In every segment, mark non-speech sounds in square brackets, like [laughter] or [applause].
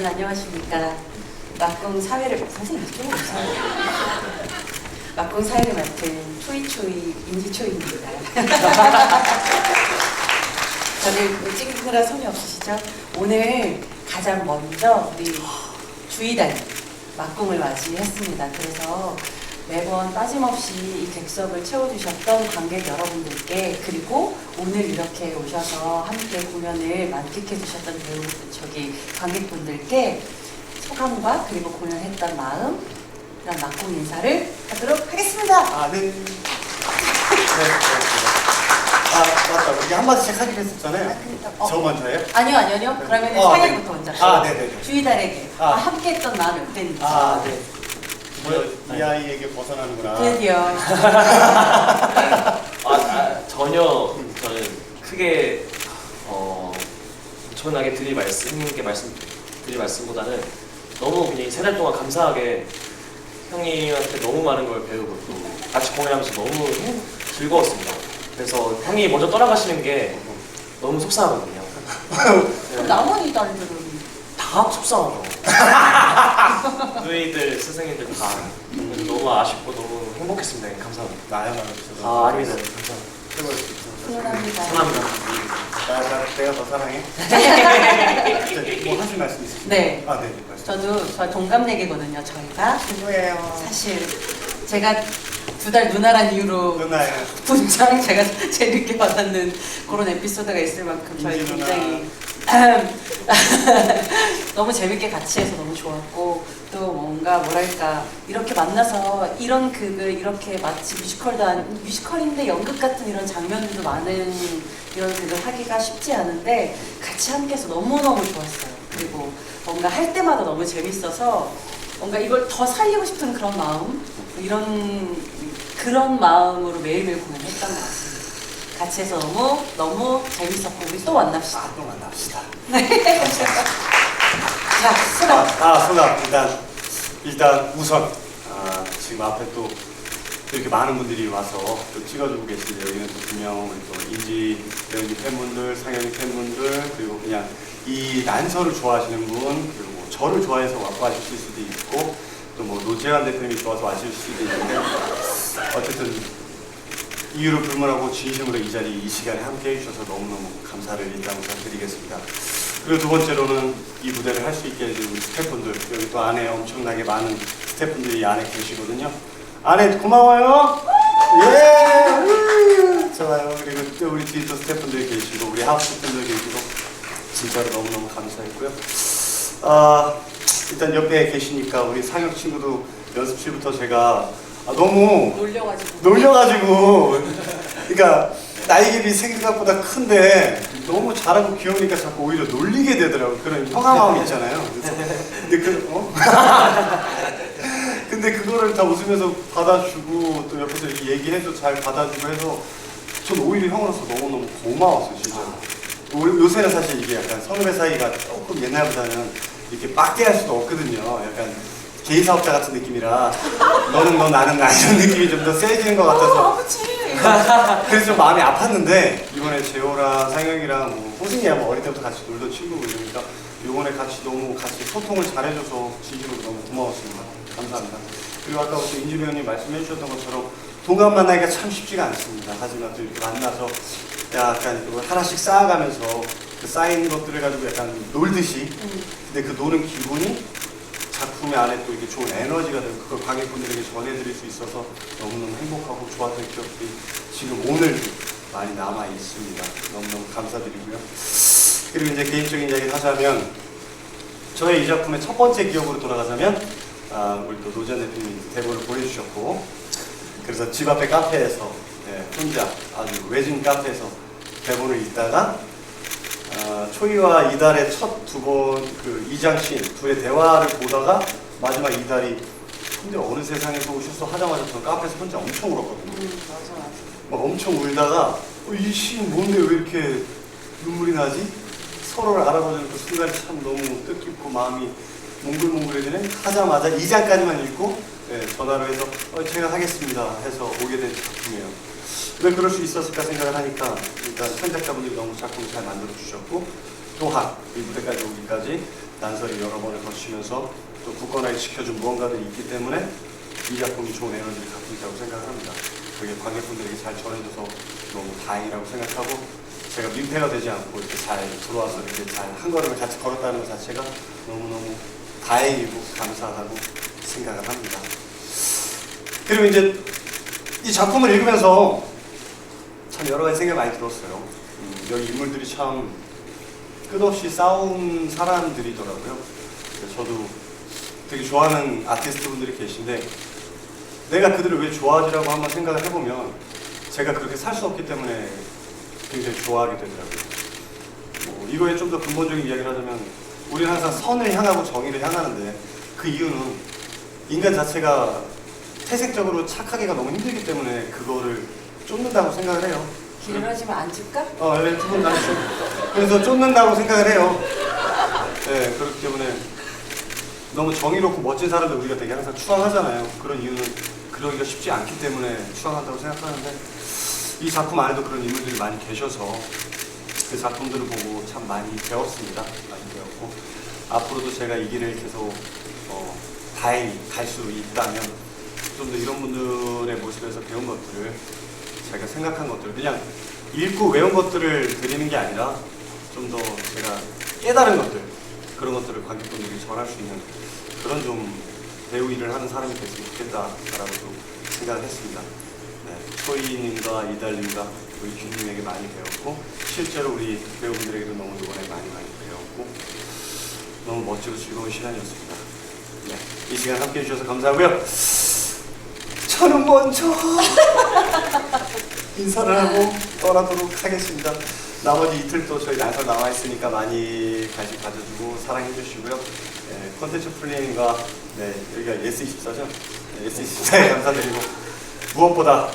여러분 안녕하십니까. 막공 사회를 선생님 좀. 막공 사회를 맡은 초이초이 임지초이입니다. 저를 [laughs] 찍느라 손이 없으시죠? 오늘 가장 먼저 우리 주의단 막공을 맞이했습니다. 그래서 매번 빠짐없이 이 객석을 채워주셨던 관객 여러분들께 그리고 오늘 이렇게 오셔서 함께 공연을 만끽해 주셨던 배우 저기 관객분들께 소감과 그리고 공연했던 마음 그런 막공 인사를 하도록 하겠습니다. 아, 네. 네, 고맙습니다. 아, 맞다. 우리 한 마디씩 하기로 했었잖아요. 어. 저 먼저예요? 아니요 아니요 아니요. 그러면 어, 네. 상현부터 먼저. 아, 네네네. 주의달에게 아. 함께했던 마음이 어땠는지. 아, 네. 뭐야, 이 아이에게 벗어나는구나. 드디어 [laughs] 아, 아, 전혀 저는 크게 어, 엄청나게 드릴 말씀, 말씀 드릴 말씀보다는 너무 그냥 세달 동안 감사하게 형님한테 너무 많은 걸 배우고 또 같이 공연하면서 너무 행- 즐거웠습니다. 그래서 형이 먼저 떠나가시는 게 너무 속상하거든요. 네. 남은 이달들은 다 속상하죠. [laughs] 누이들, 스승님들 다 너무 아쉽고 너무 행복했습니다. 감사합니다. 나야 말해주셔서. 아, 아닙니다. 감사합니다. 훈훈합니다. 사랑합니다. 나, 나, 내가 더 사랑해. [laughs] 뭐 하실 말씀 있으세요? 네. 아, 네, 네. 말씀. 저도 저 동갑내기거든요. 저희가 친구예요. 사실 제가 두 달 누나란 이유로 누나예요. [laughs] 분장 제가 제일 늦게 받았는 그런 에피소드가 있을 만큼 저희 인지 누나. 굉장히 [laughs] 너무 재밌게 같이 해서 너무 좋았고 또 뭔가 뭐랄까 이렇게 만나서 이런 극을 이렇게 마치 뮤지컬도 아닌 뮤지컬인데 연극 같은 이런 장면들도 많은 이런 극을 하기가 쉽지 않은데 같이 함께해서 너무너무 좋았어요. 그리고 뭔가 할 때마다 너무 재밌어서 뭔가 이걸 더 살리고 싶은 그런 마음 이런 그런 마음으로 매일매일 공연했던 것 같습니다. 같이 해서 너무 너무 재밌었고 우리 또 만납시다. 아, 또 만납시다. 자, 수고. 아, 소감 일단 일단 우선 아, 지금 앞에 또 이렇게 많은 분들이 와서 또 찍어주고 계신데 여기는 또 분명 우리 또 인지 배우님 팬분들, 상현이 팬분들 그리고 그냥 이 난서를 좋아하시는 분 그리고 뭐 저를 좋아해서 와서 와주실 수도 있고 또 뭐 노재환 대표님이 좋아서 와주실 수도 있는데 어쨌든 이유를 불문하고 진심으로 이 자리 이 시간에 함께 해주셔서 너무너무 감사를 일단 드리겠습니다. 그리고 두 번째로는 이 무대를 할 수 있게 해준 스태프분들 여기 또 안에 엄청나게 많은 스태프분들이 안에 계시거든요. 안에 고마워요. 예. 우, 좋아요. 그리고 또 우리 뒤에 또 스태프분들 계시고 우리 하우스 분들 계시고 진짜로 너무너무 감사했고요. 아 일단 옆에 계시니까 우리 상혁 친구도 연습실부터 제가 아, 너무 놀려가지고. 놀려가지고 그러니까 나이 갭이 생각보다 큰데 너무 잘하고 귀여우니까 자꾸 오히려 놀리게 되더라고 그런 형아 마음 있잖아요 그래서 근데 그 어? [laughs] 근데 그거를 다 웃으면서 받아주고 또 옆에서 이렇게 얘기해서 잘 받아주고 해서 전 오히려 형으로서 너무너무 고마웠어요 진짜 로 요- 요새는 사실 이게 약간 선후배 사이가 조금 옛날보다는 이렇게 빡게 할 수도 없거든요 약간 개인 사업자 같은 느낌이라 너는 너 나는 나 이런 느낌이 좀 더 세지는 것 같아서 어, 아버지. [laughs] 그래서 좀 마음이 아팠는데 이번에 재호랑 상혁이랑 뭐 호승이야 뭐 어릴 때부터 같이 놀던 친구고 이러니까 이번에 같이 너무 같이 소통을 잘해줘서 진심으로 너무 고마웠습니다. 감사합니다. 그리고 아까 우리 인지 배우님 말씀해 주셨던 것처럼 동갑 만나기가 참 쉽지가 않습니다. 하지만 또 이렇게 만나서 약간 그걸 하나씩 쌓아가면서 그 쌓인 것들을 가지고 약간 놀듯이 음, 근데 그 노는 기분이 작품의 안에 또 이렇게 좋은 에너지가 되고 그걸 관객분들에게 전해드릴 수 있어서 너무너무 행복하고 좋았던 기억들이 지금 오늘 많이 남아 있습니다. 너무너무 감사드리고요. 그리고 이제 개인적인 이야기를 하자면 저의 이 작품의 첫 번째 기억으로 돌아가자면 아, 우리 또 노전 대표님 대본을 보내주셨고 그래서 집 앞에 카페에서 네, 혼자 아주 외진 카페에서 대본을 읽다가 아, 초이와 이달의 첫 두 번 그 이장씬 둘의 대화를 보다가 마지막 이달이 근데 어느 세상에서 오셔서 하자마자 저 카페에서 혼자 엄청 울었거든요. 음, 맞아 맞아. 막 엄청 울다가 어, 이 시인 뭔데 왜 이렇게 눈물이 나지? 서로를 알아보는 그 순간이 참 너무 뜻깊고 마음이 몽글몽글해지네. 하자마자 이장까지만 읽고 예, 전화로 해서 어, 제가 하겠습니다 해서 오게 된 작품이에요. 왜 그럴 수 있었을까 생각을 하니까 일단 편작자분들이 너무 작품을 잘 만들어 주셨고 또한 이 무대까지 오기까지 난설이 여러 번을 거치면서 또 굳건하게 지켜준 무언가들이 있기 때문에 이 작품이 좋은 에너지를 갖고 있다고 생각을 합니다. 그게 관객분들에게 잘 전해줘서 너무 다행이라고 생각하고 제가 민폐가 되지 않고 이렇게 잘 들어와서 이렇게 잘 한 걸음을 같이 걸었다는 것 자체가 너무너무 다행이고 감사하다고 생각을 합니다. 그리고 이제 이 작품을 읽으면서 참 여러 가지 생각이 많이 들었어요. 음, 여기 인물들이 참 끝없이 싸운 사람들이더라고요. 저도 되게 좋아하는 아티스트 분들이 계신데 내가 그들을 왜 좋아하지라고 한번 생각을 해보면 제가 그렇게 살 수 없기 때문에 굉장히 좋아하게 되더라고요. 뭐 이거에 좀 더 근본적인 이야기를 하자면 우리는 항상 선을 향하고 정의를 향하는데 그 이유는 인간 자체가 태생적으로 착하기가 너무 힘들기 때문에 그거를 쫓는다고 생각을 해요. 길을 하지만 안 줄까? 어, 네, 두분 다시죠. 그래서 쫓는다고 생각을 해요. 네, 그렇기 때문에 너무 정의롭고 멋진 사람들 우리가 되게 항상 추앙하잖아요. 그런 이유는 그러기가 쉽지 않기 때문에 추앙한다고 생각하는데 이 작품 안에도 그런 인물들이 많이 계셔서 그 작품들을 보고 참 많이 배웠습니다. 많이 배웠고 앞으로도 제가 이 길을 계속 어, 다행히 갈 수 있다면 좀 더 이런 분들의 모습에서 배운 것들을 제가 생각한 것들 그냥 읽고 외운 것들을 드리는 게 아니라 좀 더 제가 깨달은 것들 그런 것들을 관객분들에게 전할 수 있는 그런 좀 배우 일을 하는 사람이 됐으면 좋겠다라고 또 생각을 했습니다. 네, 초이님과 이달님과 우리 주님에게 많이 배웠고 실제로 우리 배우분들에게도 너무 이번에 많이 많이 배웠고 너무 멋지고 즐거운 시간이었습니다. 네, 이 시간 함께 해 주셔서 감사하고요. 저는 먼저 [laughs] 인사를 하고 떠나도록 하겠습니다. 나머지 이틀 또 저희 난설 나와 있으니까 많이 관심 가져주고 사랑해 주시고요. 네, 콘텐츠 플레이과 네, 여기가 S24죠? 네, S24에 감사드리고 무엇보다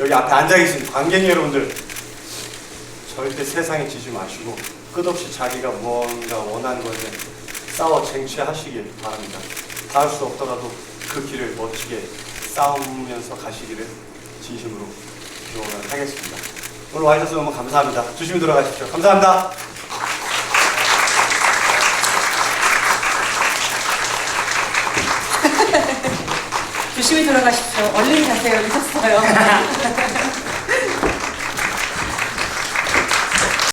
여기 앞에 앉아 계신 관객 여러분들 절대 세상에 지지 마시고 끝없이 자기가 무언가 원하는 것에 싸워 쟁취하시길 바랍니다. 닿을 수 없더라도 그 길을 멋지게 싸우면서 가시기를 진심으로 기원을 하겠습니다. 오늘 와주셔서 너무 감사합니다. 조심히 돌아가십시오. 감사합니다. [laughs] 조심히 돌아가십시오. 얼른 가세요. 늦었어요. [laughs]